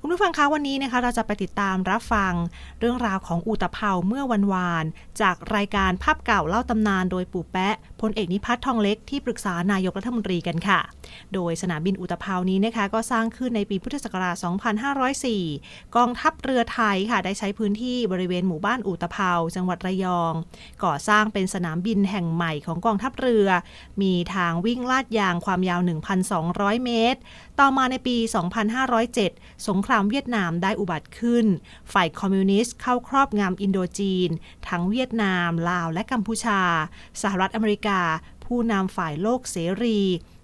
คุณผู้ฟังคะวันนี้นะคะเราจะไปติดตามรับฟังเรื่องราวของอูตะเภาเมื่อวันวาน จากรายการภาพเก่าเล่าตำนานโดยปู่แปะพลเอกนิพัฒน์ทองเล็กที่ปรึกษานายกรัฐมนตรีกันค่ะ โดยสนามบินอุตภเปานี้นะคะก็สร้างขึ้นในปีพุทธศักราช 2504 กองทัพเรือไทยค่ะได้ใช้พื้นที่บริเวณหมู่บ้านอุตภเปาจังหวัดระยอง ก่อสร้างเป็นสนามบินแห่งใหม่ของกองทัพเรือ มีทางวิ่งลาดยางความยาว 1,200 เมตร ต่อมาในปี 2507 สงครามเวียดนามได้อุบัติขึ้น ฝ่ายคอมมิวนิสต์เข้าครอบงำอินโดจีน ทั้งเวียดนาม ลาวและกัมพูชา สหรัฐอเมริกา ผู้นำฝ่ายโลกเสรี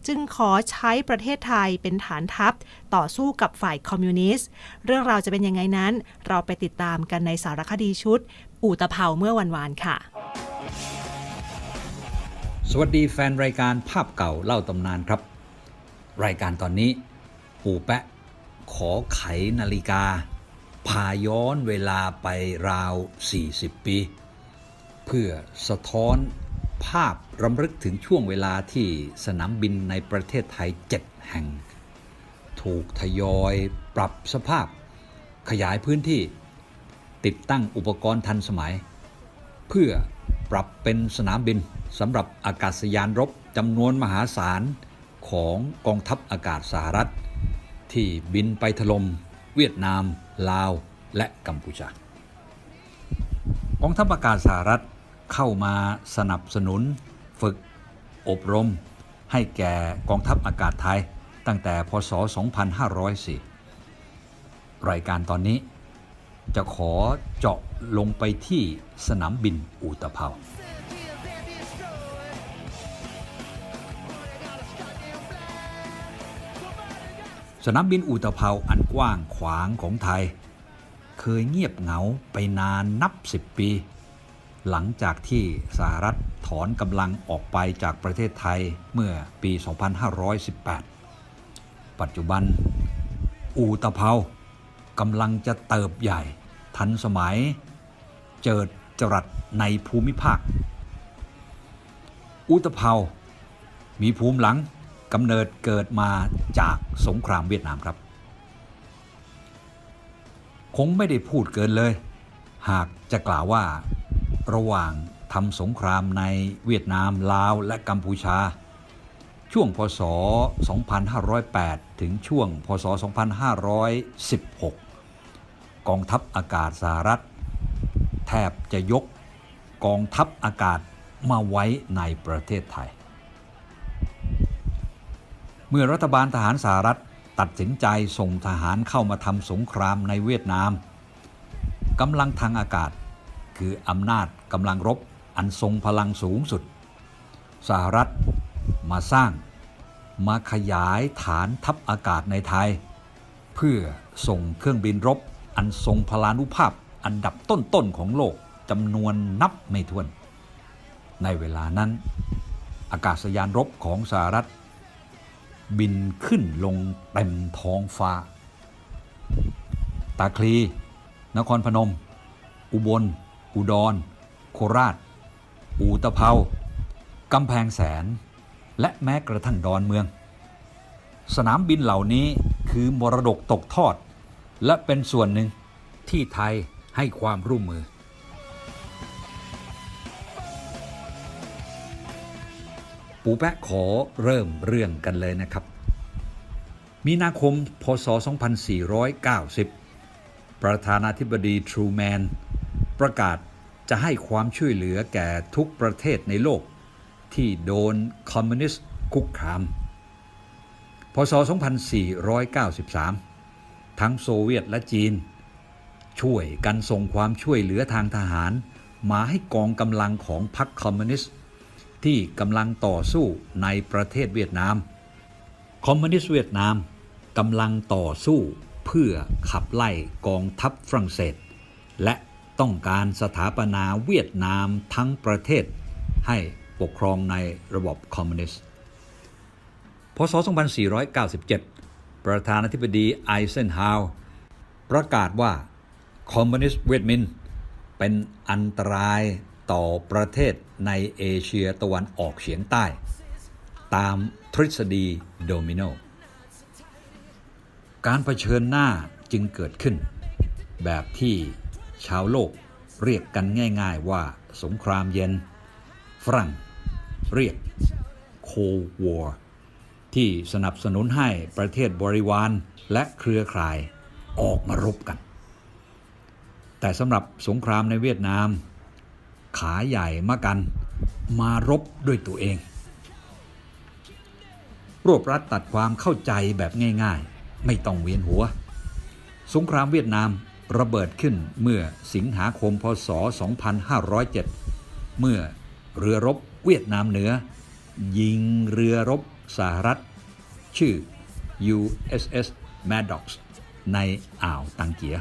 จึงขอใช้ประเทศไทยเป็นฐานทัพ ต่อสู้กับฝ่ายคอมมิวนิสต์ เรื่องราวจะเป็นยังไงนั้น เราไปติดตามกันในสารคดีชุด อู่ตะเภาเมื่อวันวานค่ะสวัสดีแฟนรายการภาพเก่าเล่าตำนานครับ รายการตอนนี้ ปู่แปะ ขอไขนาฬิกา พาย้อนเวลาไปราว 40 ปี เพื่อสะท้อนภาพรำลึกถึงช่วงเวลาที่สนามบินในประเทศไทย 7 แห่ง ถูกทยอยปรับสภาพ ขยายพื้นที่ ติดตั้งอุปกรณ์ทันสมัย เพื่อปรับเป็นสนามบินสำหรับอากาศยานรบจำนวนมหาศาลของกองทัพอากาศสหรัฐ ที่บินไปถล่มเวียดนาม ลาว และกัมพูชากองทัพอากาศสหรัฐเข้ามาสนับสนุน ฝึก อบรม ให้แก่กองทัพอากาศไทย ตั้งแต่พศ 2504 รายการตอนนี้จะขอเจาะลงไปที่สนามบินอูตเภา สนามบินอูตเภาอันกว้างขวางของไทย เคยเงียบเหงาไปนานนับสิบปี หลังจากที่สหรัฐถอนกำลังออกไปจากประเทศไทยเมื่อปี 2518 ปัจจุบัน อูตะเภากำลังจะเติบใหญ่ ทันสมัย เจิดจรัสในภูมิภาคอูตะเภามีภูมิหลัง กำเนิดเกิดมาจากสงครามเวียดนามครับ คงไม่ได้พูดเกินเลย หากจะกล่าวว่าระหว่างทำสงครามในเวียดนามลาวและกัมพูชา ช่วงพศ 2508 ถึงช่วง พศ 2516 กองทัพอากาศสหรัฐ แทบจะยกกองทัพอากาศมาไว้ในประเทศไทย มื่อรัฐบาลทหารสหรัฐตัดสินใจส่งทหารเข้ามาทำสงครามในเวียดนามกำลังทางอากาศ คืออำนาจกำลังรบอันทรงพลังสูงสุด สหรัฐมาสร้าง มาขยายฐานทัพอากาศในไทย เพื่อส่งเครื่องบินรบอันทรงพลานุภาพอันดับต้นๆของโลกจำนวนนับไม่ถ้วน ในเวลานั้น อากาศยานรบของสหรัฐ บินขึ้นลงเต็มท้องฟ้า ตาคลี นครพนม อุบล อุดร โคราช อูตะเภากำแพงแสน และแม้กระทั่งดอนเมือง สนามบินเหล่านี้คือมรดกตกทอด และเป็นส่วนหนึ่งที่ไทยให้ความร่วมมือ ปูแปะขอเริ่มเรื่องกันเลยนะครับ มีนาคม พศ 2490 ประธานาธิบดีทรูแมน ประกาศจะให้ความช่วยเหลือแก่ทุกประเทศในโลก ที่โดนคอมมิวนิสต์คุกคาม พศ 2493 ทั้งโซเวียตและจีน ช่วยกันส่งความช่วยเหลือทางทหาร มาให้กองกำลังของพรรคคอมมิวนิสต์ ที่กำลังต่อสู้ในประเทศเวียดนาม คอมมิวนิสต์เวียดนามกำลังต่อสู้เพื่อขับไล่กองทัพฝรั่งเศส และต้องการสถาปนาเวียดนามทั้งประเทศ ให้ปกครองในระบบคอมมิวนิสต์ พศ 2497 ประธานาธิบดีไอเซนฮาวประกาศว่าคอมมิวนิสต์เวียดมินห์เป็นอันตราย ต่อประเทศในเอเชียตะวันออกเฉียงใต้ ตามทฤษฎีโดมิโน การเผชิญหน้าจึงเกิดขึ้น แบบที่ชาวโลกเรียกกันง่ายๆว่าสงครามเย็น ฝรั่งเรียก Cold War ที่สนับสนุนให้ประเทศบริวารและเครือข่ายออกมารบกัน แต่สำหรับสงครามในเวียดนาม ขาใหญ่มากัน มารบด้วยตัวเอง รวบรัดตัดความเข้าใจแบบง่ายๆ ไม่ต้องเวียนหัว สงครามเวียดนามระเบิดขึ้นเมื่อสิงหาคมพศ 2507 เมื่อเรือรบเวียดนามเหนือ ยิงเรือรบสหรัฐ ชื่อ USS Maddox ในอ่าวตังเกีย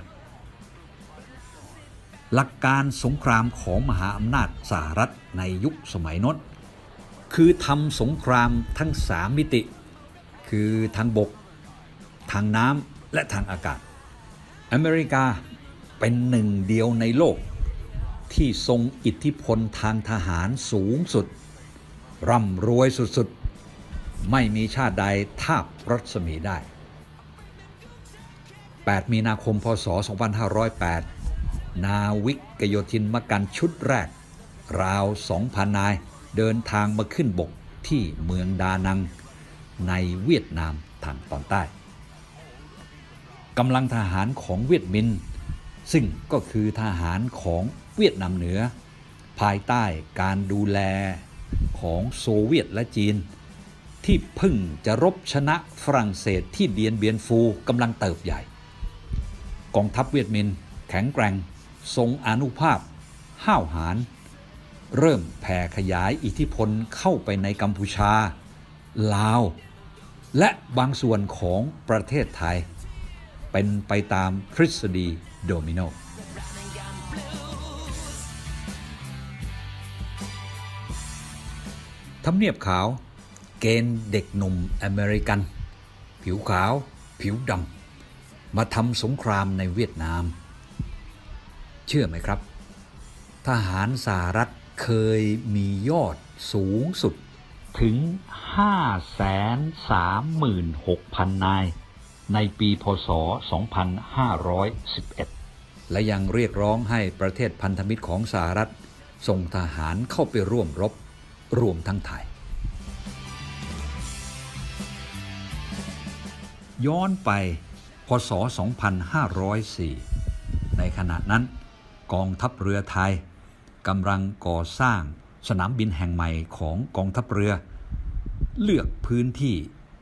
หลักการสงครามของมหาอำนาจสหรัฐในยุคสมัยนั้นคือทำสงครามทั้งสามมิติ คือทางบก ทางน้ำและทางอากาศ อเมริกาเป็นหนึ่งเดียวในโลก ที่ทรงอิทธิพลทางทหารสูงสุด ร่ำรวยสุดๆ ไม่มีชาติใดทาบรัศมีได้ 8 มีนาคม พศ 2508 นาวิกกโยธินมกันชุดแรก ราว2,000นนาย เดินทางมาขึ้นบกที่เมืองดานัง ในเวียดนามทางตอนใต้กำลังทหารของเวียดมิน ซึ่งก็คือทหารของเวียดนามเหนือ ภายใต้การดูแลของโซเวียตและจีน ที่พึ่งจะรบชนะฝรั่งเศสที่เดียนเบียนฟูกำลังเติบใหญ่ กองทัพเวียดมินแข็งแกร่ง ทรงอนุภาพ ห้าวหาญเริ่มแผ่ขยายอิทธิพลเข้าไปในกัมพูชา ลาว และบางส่วนของประเทศไทย เป็นไปตามทฤษฎีโดมิโนทำเนียบขาว เกณฑ์เด็กหนุ่มอเมริกัน ผิวขาว ผิวดำ มาทำสงครามในเวียดนาม เชื่อไหมครับ ทหารสหรัฐเคยมียอดสูงสุดถึง 536,000 นาย ในปีพศ 2511 และยังเรียกร้องให้ประเทศพันธมิตรของสหรัฐส่งทหารเข้าไปร่วมรบ รวมทั้งไทย ย้อนไปพศ 2504 ในขณะนั้น กองทัพเรือไทยกำลังก่อสร้างสนามบินแห่งใหม่ของกองทัพเรือ เลือกพื้นที่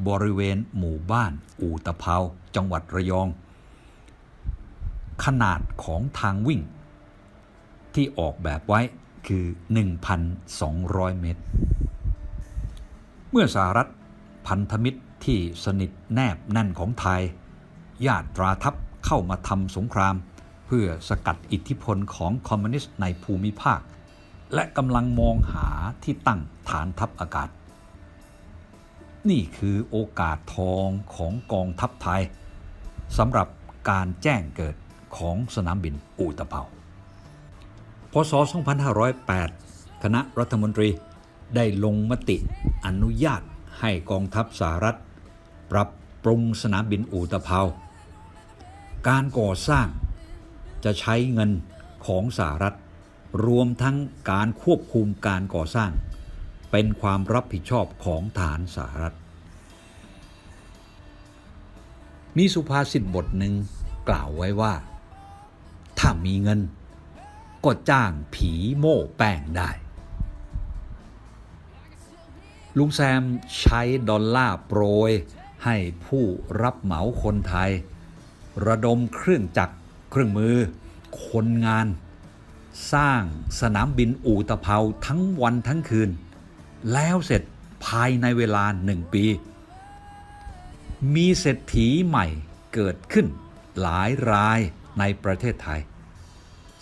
บริเวณหมู่บ้านอู่ตะเภาจังหวัดระยอง ขนาดของทางวิ่ง ที่ออกแบบไว้คือ 1,200 เมตร เมื่อสหรัฐพันธมิตรที่สนิทแนบแน่นของไทย ญาตราทัพเข้ามาทำสงคราม พื่อสกัดอิทธิพลของคอมมิวนิสต์ในภูมิภาค และกำลังมองหาที่ตั้งฐานทัพอากาศ นี่คือโอกาสทองของกองทัพไทยสำหรับการแจ้งเกิดของสนามบินอูตะเภาพศ 2508 คณะรัฐมนตรีได้ลงมติอนุญาตให้กองทัพสหรัฐ ปรับปรุงสนามบินอูตะเภาการก่อสร้าง จะใช้เงินของสหรัฐ รวมทั้งการควบคุมการก่อสร้าง เป็นความรับผิดชอบของฐานสหรัฐ มีสุภาษิตบทหนึ่งกล่าวไว้ว่า ถ้ามีเงิน ก็จ้างผีโม่แป้งได้ ลุงแซมใช้ดอลลาร์โปรยให้ผู้รับเหมาคนไทย ระดมเครื่องจักร เครื่องมือ คนงาน สร้างสนามบินอู่ตะเภาทั้งวันทั้งคืน แล้วเสร็จภายในเวลาหนึ่งปี มีเศรษฐีใหม่เกิดขึ้นหลายรายในประเทศไทย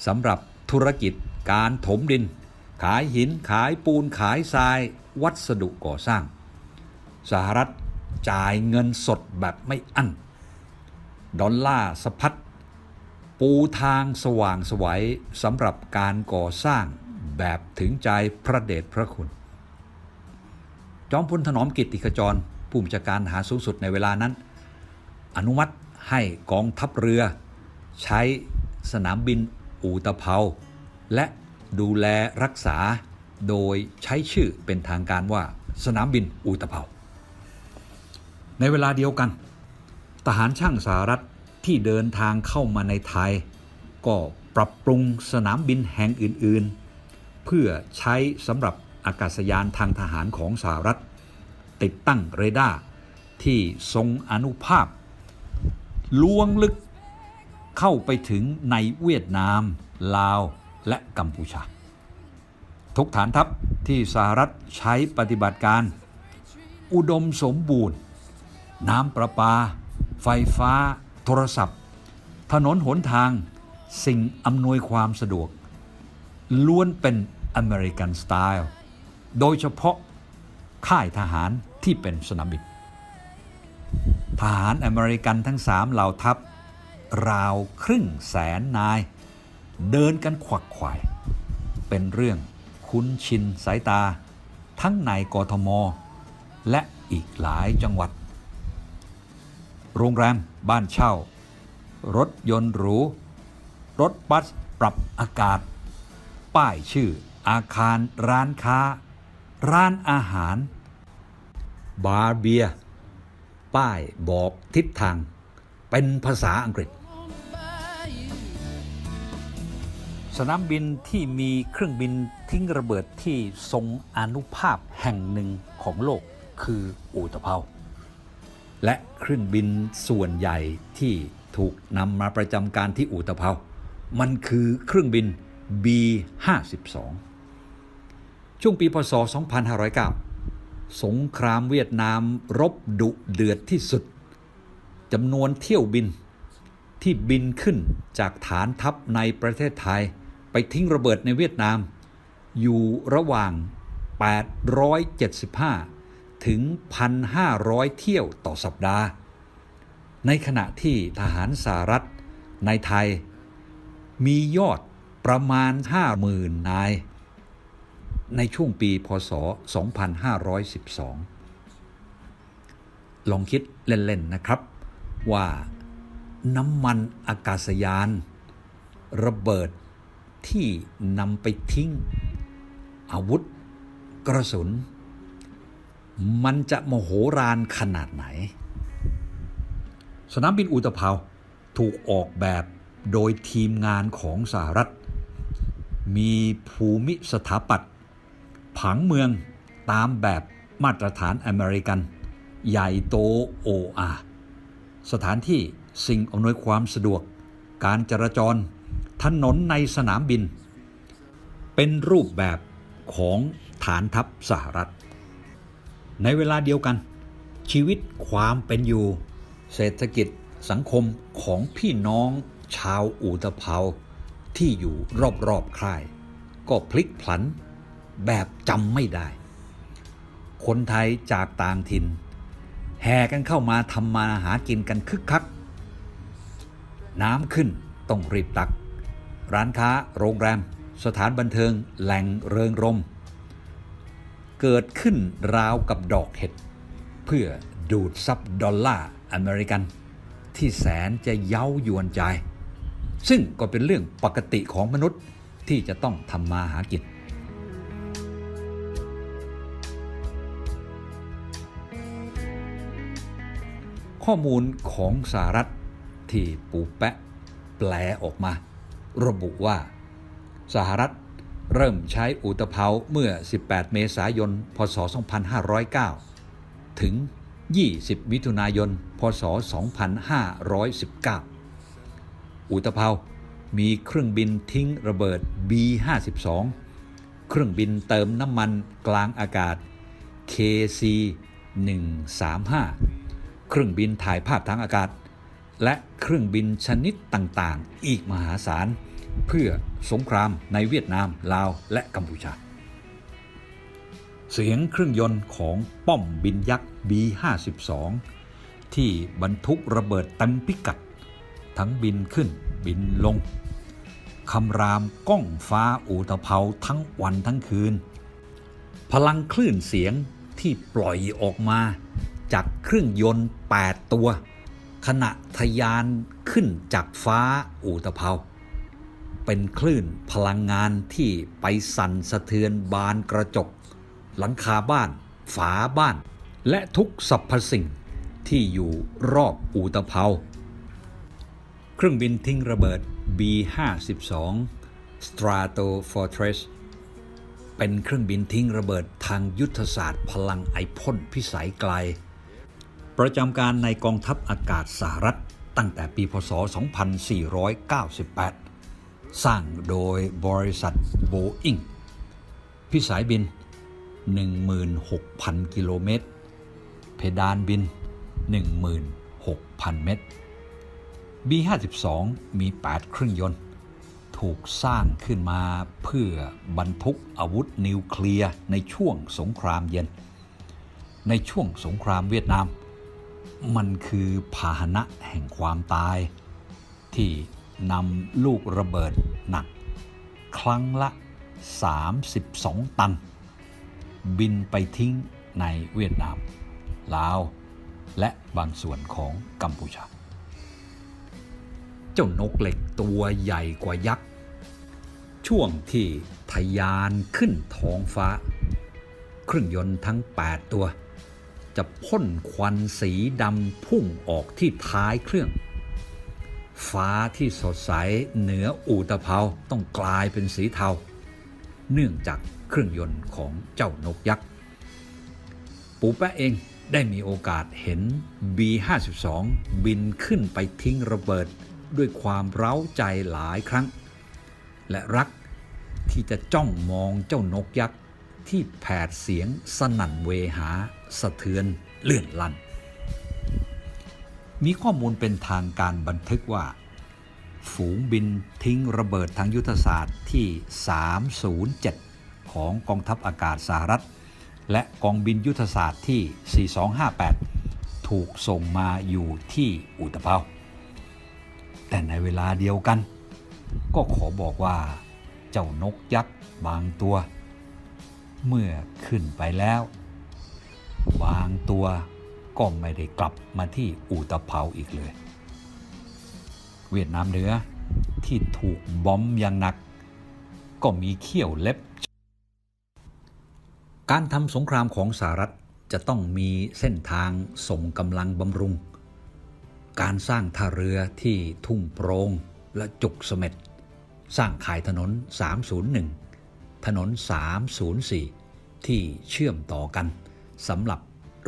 สำหรับธุรกิจการถมดิน ขายหินขายปูนขายทราย วัสดุก่อสร้าง สหรัฐจ่ายเงินสดแบบไม่อั้น ดอลลาร์สะพัด ปูทางสว่างสวัยสำหรับการก่อสร้างแบบถึงใจพระเดชพระคุณ จอมพลถนอมกิตติขจร ผู้บัญชาการหาสูงสุดในเวลานั้น อนุมัติให้กองทัพเรือ ใช้สนามบินอูตะเภา และดูแลรักษาโดยใช้ชื่อเป็นทางการว่าสนามบินอูตะเภา ในเวลาเดียวกัน ทหารช่างสหรัฐ ที่เดินทางเข้ามาในไทย ก็ปรับปรุงสนามบินแห่งอื่นๆ เพื่อใช้สำหรับอากาศยานทางทหารของสหรัฐ ติดตั้งเรดาร์ที่ทรงอนุภาพลวงลึกเข้าไปถึงในเวียดนาม ลาวและกัมพูชา ทุกฐานทัพที่สหรัฐใช้ปฏิบัติการ อุดมสมบูรณ์ น้ำประปา ไฟฟ้า โทรศัพท์ ถนนหนทาง สิ่งอำนวยความสะดวก ล้วนเป็นอเมริกันสไตล์โดยเฉพาะค่ายทหารที่เป็นสนามบินทหารอเมริกันทั้งสามเหล่าทัพ ราวครึ่งแสนนาย เดินกันขวักไขว่ายเป็นเรื่องคุ้นชินสายตา ทั้งในกทม และอีกหลายจังหวัด โรงแรม บ้านเช่า รถยนต์หรู รถบัสปรับอากาศ ป้ายชื่อ อาคารร้านค้า ร้านอาหาร บาร์เบียป้ายบอกทิศทาง เป็นภาษาอังกฤษ สนามบินที่มีเครื่องบินทิ้งระเบิดที่ทรงอนุภาพแห่งหนึ่งของโลกคืออูตะเภา และเครื่องบินส่วนใหญ่ที่ถูกนำมาประจำการที่อูตะเภามันคือเครื่องบิน B-52 ช่วงปีพศ 2509 สงครามเวียดนามรบดุเดือดที่สุดจำนวนเที่ยวบินที่บินขึ้นจากฐานทัพในประเทศไทย ไปทิ้งระเบิดในเวียดนาม อยู่ระหว่าง 875 ถึง 1,500 เที่ยวต่อสัปดาห์ ในขณะที่ทหารสหรัฐในไทย มียอดประมาณ 50,000 นาย ในช่วงปีพศ 2512 ลองคิดเล่น ๆ นะครับ ว่าน้ำมันอากาศยาน ระเบิดที่นำไปทิ้ง อาวุธ กระสุน มันจะโมโหรานขนาดไหน สนามบินอุตภาวถูกออกแบบโดยทีมงานของสหรัฐ มีภูมิสถาปัตย์ผังเมืองตามแบบมาตรฐานอเมริกัน ใหญ่โตโออาสถานที่สิ่งอำนวยความสะดวก การจราจร ถนนในสนามบิน เป็นรูปแบบของฐานทัพสหรัฐ ในเวลาเดียวกัน ชีวิตความเป็นอยู่ เศรษฐกิจสังคมของพี่น้องชาวอูตะเภาที่อยู่รอบๆค่าย ก็พลิกผันแบบจำไม่ได้ คนไทยจากต่างถิ่น แห่กันเข้ามาทำมาหากินกันคึกคัก น้ำขึ้นต้องรีบตัก ร้านค้าโรงแรม สถานบันเทิงแหล่งเริงรม เกิดขึ้นราวกับดอกเห็ด เพื่อดูดซับดอลลาร์อเมริกัน ที่แสนจะเย้ายวนใจ ซึ่งก็เป็นเรื่องปกติของมนุษย์ที่จะต้องทำมาหากินข้อมูลของสหรัฐที่ปูแปะแปลออกมา ระบุว่าสหรัฐ เริ่มใช้อุตภาเมื่อ 18 เมษายน พศ 2509 ถึง 20 มิถุนายน พศ 2519 อุตภามีเครื่องบินทิ้งระเบิด B-52 เครื่องบินเติมน้ำมันกลางอากาศ KC-135 เครื่องบินถ่ายภาพทางอากาศ และเครื่องบินชนิดต่าง ๆ อีกมหาศาล เพื่อสงครามในเวียดนาม ลาว และกัมพูชา เสียงเครื่องยนต์ของป้อมบินยักษ์ B52 ที่บรรทุกระเบิดเต็มพิกัด ทั้งบินขึ้นบินลงคำรามก้องฟ้าอูตะเภาทั้งวันทั้งคืน พลังคลื่นเสียงที่ปล่อยออกมาจากเครื่องยนต์ 8 ตัว ขณะทะยานขึ้นจากฟ้าอูตะเภา เป็นคลื่นพลังงานที่ไปสั่นสะเทือนบานกระจก หลังคาบ้าน ฝาบ้าน และทุกสรรพสิ่งที่อยู่รอบอูตะเภา เครื่องบินทิ้งระเบิด B52 Stratofortress เป็นเครื่องบินทิ้งระเบิดทางยุทธศาสตร์พลังไอพ่นพิสัยไกล ประจำการในกองทัพอากาศสหรัฐตั้งแต่ปีพศ 2498 สร้างโดยบริษัทโบอิงพิสัยบิน 16,000 กิโลเมตร เพดานบิน 16,000 เมตร B52 มี 8 เครื่องยนต์ ถูกสร้างขึ้นมาเพื่อบรรทุกอาวุธนิวเคลียร์ในช่วงสงครามเย็น ในช่วงสงครามเวียดนาม มันคือพาหนะแห่งความตายที่ นำลูกระเบิดหนัก ครั้งละ 32 ตัน บินไปทิ้งในเวียดนาม ลาว และบางส่วนของกัมพูชา เจ้านกเหล็กตัวใหญ่กว่ายักษ์ ช่วงที่ทะยานขึ้นท้องฟ้า เครื่องยนต์ทั้ง 8 ตัว จะพ่นควันสีดำพุ่งออกที่ท้ายเครื่อง ฟ้าที่สดใสเหนืออูตะเภาต้องกลายเป็นสีเทา เนื่องจากเครื่องยนต์ของเจ้านกยักษ์ ปูแปะเองได้มีโอกาสเห็น B52 บินขึ้นไปทิ้งระเบิดด้วยความเร้าใจหลายครั้ง และรักที่จะจ้องมองเจ้านกยักษ์ ที่แผดเสียงสนั่นเวหา สะเทือนเลื่อนลั่น มีข้อมูลเป็นทางการบันทึกว่า ฝูงบินทิ้งระเบิดทางยุทธศาสตร์ที่ 307 ของกองทัพอากาศสหรัฐ และกองบินยุทธศาสตร์ที่ 4258 ถูกส่งมาอยู่ที่อุตภเปาแต่ในเวลาเดียวกัน ก็ขอบอกว่า เจ้านกยักษ์บางตัว เมื่อขึ้นไปแล้ว บางตัว ก็ไม่ได้กลับมาที่อูตะเภาอีกเลย เวียดนามเหนือที่ถูกบอมอย่างหนัก ก็มีเขี้ยวเล็บ การทำสงครามของสหรัฐจะต้องมีเส้นทางส่งกำลังบำรุง การสร้างท่าเรือที่ทุ่งโปรงและจุกเสม็ดสร้างขายถนน 301 ถนน 304 ที่เชื่อมต่อกันสำหรับ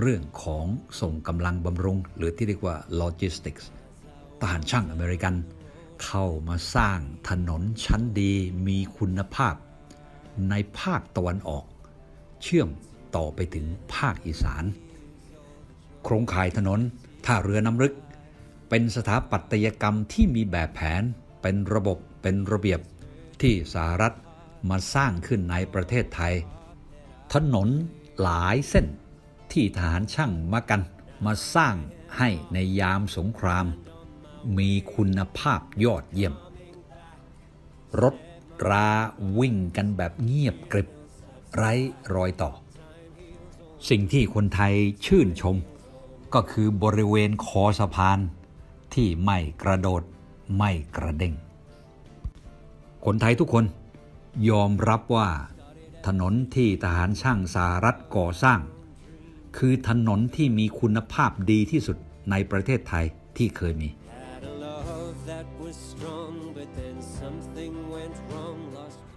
เรื่องของส่งกำลังบำรุง หรือที่เรียกว่า logistics ทหารช่างอเมริกัน เข้ามาสร้างถนนชั้นดีมีคุณภาพ ในภาคตะวันออก เชื่อมต่อไปถึงภาคอีสาน โครงข่ายถนนท่าเรือน้ำลึก เป็นสถาปัตยกรรมที่มีแบบแผน เป็นระบบเป็นระเบียบที่สหรัฐมาสร้างขึ้นในประเทศไทย ถนนหลายเส้น ที่ทหารช่างมากัน มาสร้างให้ในยามสงคราม มีคุณภาพยอดเยี่ยม รถราวิ่งกันแบบเงียบกริบ ไร้รอยต่อ สิ่งที่คนไทยชื่นชม ก็คือบริเวณคอสะพาน ที่ไม่กระโดดไม่กระเด้งคนไทยทุกคนยอมรับว่าถนนที่ทหารช่างสหรัฐก่อสร้าง คือถนนที่มีคุณภาพดีที่สุดในประเทศไทยที่เคยมี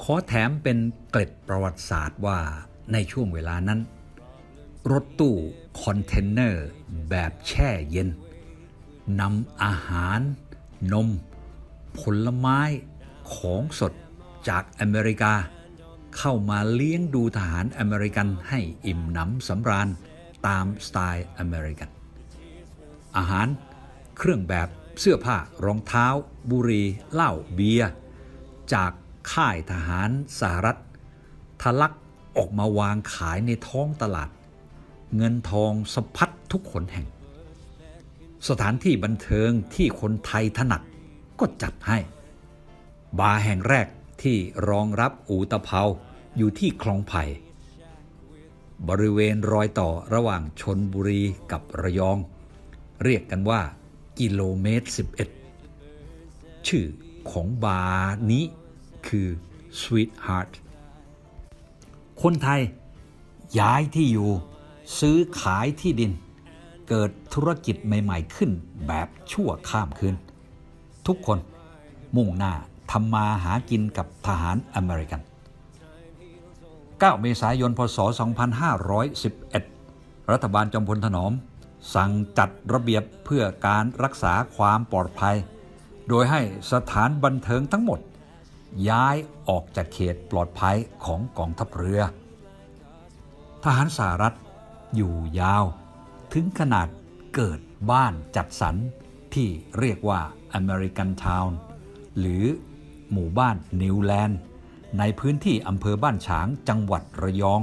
ขอแถมเป็นเกร็ดประวัติศาสตร์ว่าในช่วงเวลานั้น รถตู้คอนเทนเนอร์แบบแช่เย็นนำอาหาร นม ผลไม้ของสดจากอเมริกา เข้ามาเลี้ยงดูทหารอเมริกันให้อิ่มหนำสำราญ ตามสไตล์อเมริกัน อาหาร เครื่องแบบเสื้อผ้ารองเท้า บุหรี่เหล้าเบียร์จากค่ายทหารสหรัฐทะลักออกมาวางขายในท้องตลาด เงินทองสะพัดทุกขนแห่ง สถานที่บันเทิงที่คนไทยถนัดก็จัดให้ บาร์แห่งแรกที่รองรับอูตะเภาอยู่ที่คลองไผ่ บริเวณรอยต่อระหว่างชนบุรีกับระยอง เรียกกันว่า กิโลเมตร 11 ชื่อของบาร์นี้คือ Sweetheart คนไทยย้ายที่อยู่ ซื้อขายที่ดิน เกิดธุรกิจใหม่ ๆ ขึ้นแบบชั่วข้ามคืน ทุกคนมุ่งหน้าทำมาหากินกับทหารอเมริกัน 9 เมษายน พศ 2511 รัฐบาลจอมพลถนอม สั่งจัดระเบียบเพื่อการรักษาความปลอดภัย โดยให้สถานบันเทิงทั้งหมด ย้ายออกจากเขตปลอดภัยของกองทัพเรือ ทหารสหรัฐอยู่ยาว ถึงขนาดเกิดบ้านจัดสรรที่เรียกว่า American Town หรือหมู่บ้านนิวแลนด์ ในพื้นที่อำเภอบ้านฉางจังหวัดระยอง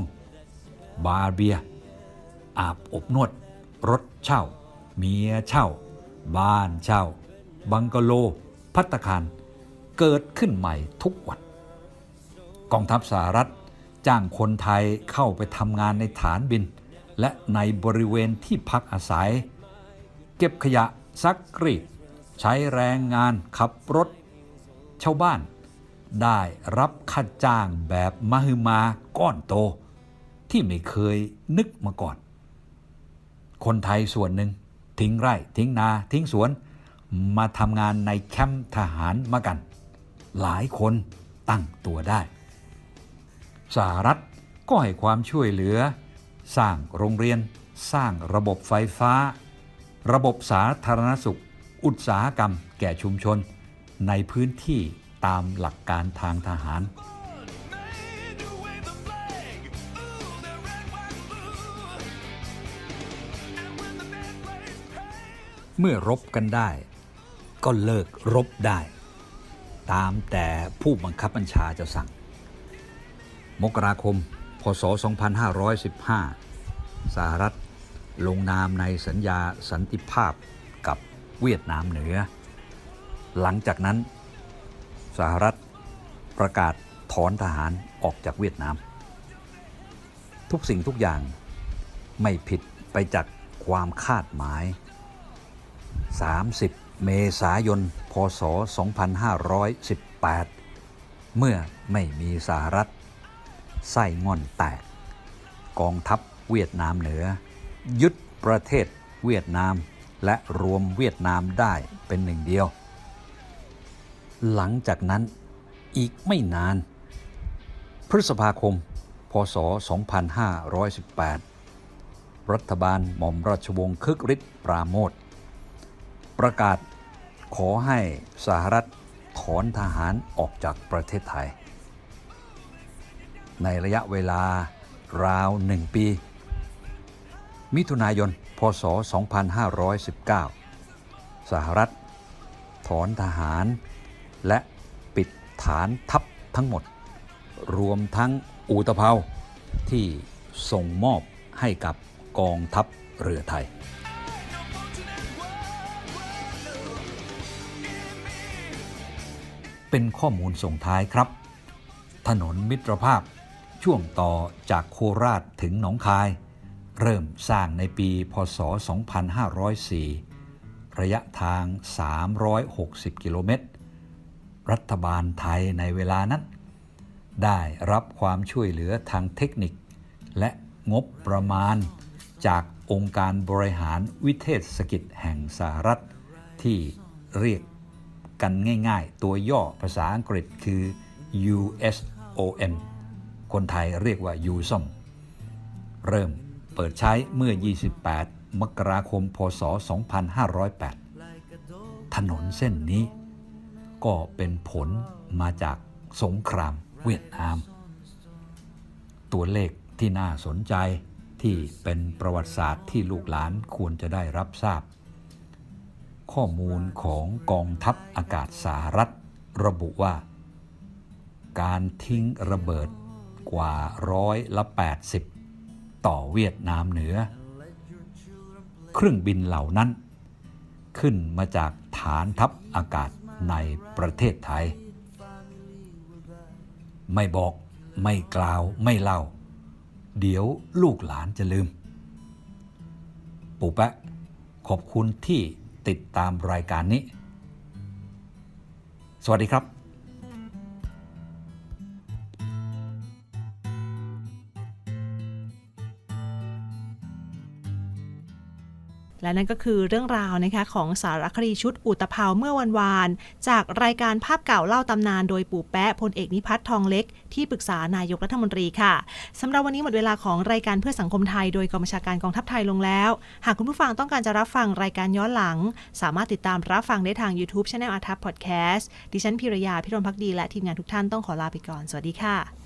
บาร์เบีย อาบอบนวด รถเช่า เมียเช่า บ้านเช่า บังกะโล พัตตาคาร เกิดขึ้นใหม่ทุกวัน กองทัพสหรัฐจ้างคนไทยเข้าไปทำงานในฐานบิน และในบริเวณที่พักอาศัย เก็บขยะซักรีดใช้แรงงานขับรถชาวบ้าน ได้รับค่าจ้างแบบมหึมาก้อนโต ที่ไม่เคยนึกมาก่อน คนไทยส่วนหนึ่งทิ้งไร่ ทิ้งนา ทิ้งสวน มาทำงานในแคมป์ทหารมากัน หลายคนตั้งตัวได้สหรัฐก็ให้ความช่วยเหลือ สร้างโรงเรียน สร้างระบบไฟฟ้า ระบบสาธารณสุข อุตสาหกรรมแก่ชุมชน ในพื้นที่ ตามหลักการทางทหาร เมื่อรบกันได้ ก็เลิกรบได้ ตามแต่ผู้บังคับบัญชาจะสั่ง มกราคม พศ 2515 สหรัฐลงนามในสัญญาสันติภาพกับเวียดนามเหนือ หลังจากนั้น สหรัฐประกาศถอนทหารออกจากเวียดนาม ทุกสิ่งทุกอย่างไม่ผิดไปจากความคาดหมาย 30 เมษายน พศ 2518 เมื่อไม่มีสหรัฐไส้งอนแตก กองทัพเวียดนามเหนือ ยึดประเทศเวียดนามและรวมเวียดนามได้เป็นหนึ่งเดียว หลังจากนั้นอีกไม่นาน พฤษภาคม พศ 2518 รัฐบาลหม่อมราชวงศ์คึกฤทธิ์ปราโมทประกาศขอให้สหรัฐถอนทหารออกจากประเทศไทย ในระยะเวลาราวหนึ่งปี มิถุนายน พศ 2519 สหรัฐถอนทหาร และปิดฐานทัพทั้งหมด รวมทั้งอูตะเภาที่ส่งมอบให้กับกองทัพเรือไทย เป็นข้อมูลส่งท้ายครับ ถนนมิตรภาพช่วงต่อจากโคราชถึงหนองคาย เริ่มสร้างในปีพศ 2504 ระยะทาง 360 กิโลเมตร รัฐบาลไทยในเวลานั้น ได้รับความช่วยเหลือทางเทคนิค และงบประมาณ จากองค์การบริหารวิเทศกิจแห่งสหรัฐ ที่เรียกกันง่ายๆ ตัวย่อภาษาอังกฤษคือ USOM คนไทยเรียกว่า USOM เริ่มเปิดใช้เมื่อ 28 มกราคม พศ 2508 ถนนเส้นนี้ ก็เป็นผลมาจากสงครามเวียดนาม ตัวเลขที่น่าสนใจที่เป็นประวัติศาสตร์ที่ลูกหลานควรจะได้รับทราบ ข้อมูลของกองทัพอากาศสหรัฐระบุว่า การทิ้งระเบิดกว่าร้อยละ 80 ต่อเวียดนามเหนือ เครื่องบินเหล่านั้น ขึ้นมาจากฐานทัพอากาศ ในประเทศไทย ไม่บอกไม่กล่าวไม่เล่า เดี๋ยวลูกหลานจะลืม ปู่แปะขอบคุณที่ติดตามรายการนี้ สวัสดีครับ และนั่นก็คือเรื่องราวนะคะของสารคดีชุดอุตภาวเมื่อวันวาน จากรายการภาพเก่าเล่าตำนานโดยปู่แปะพลเอกนิพัฒน์ทองเล็ก ที่ปรึกษานายกรัฐมนตรีค่ะสำหรับวันนี้หมดเวลาของรายการเพื่อสังคมไทยโดยกองบัญชาการกองทัพไทยลงแล้ว หากคุณผู้ฟังต้องการจะรับฟังรายการย้อนหลัง สามารถติดตามรับฟังได้ทาง YouTube Channel อาทัพพอดแคสต์ดิฉันพิรยาพิรมพักดีและทีมงานทุกท่านต้องขอลาไปก่อนสวัสดีค่ะ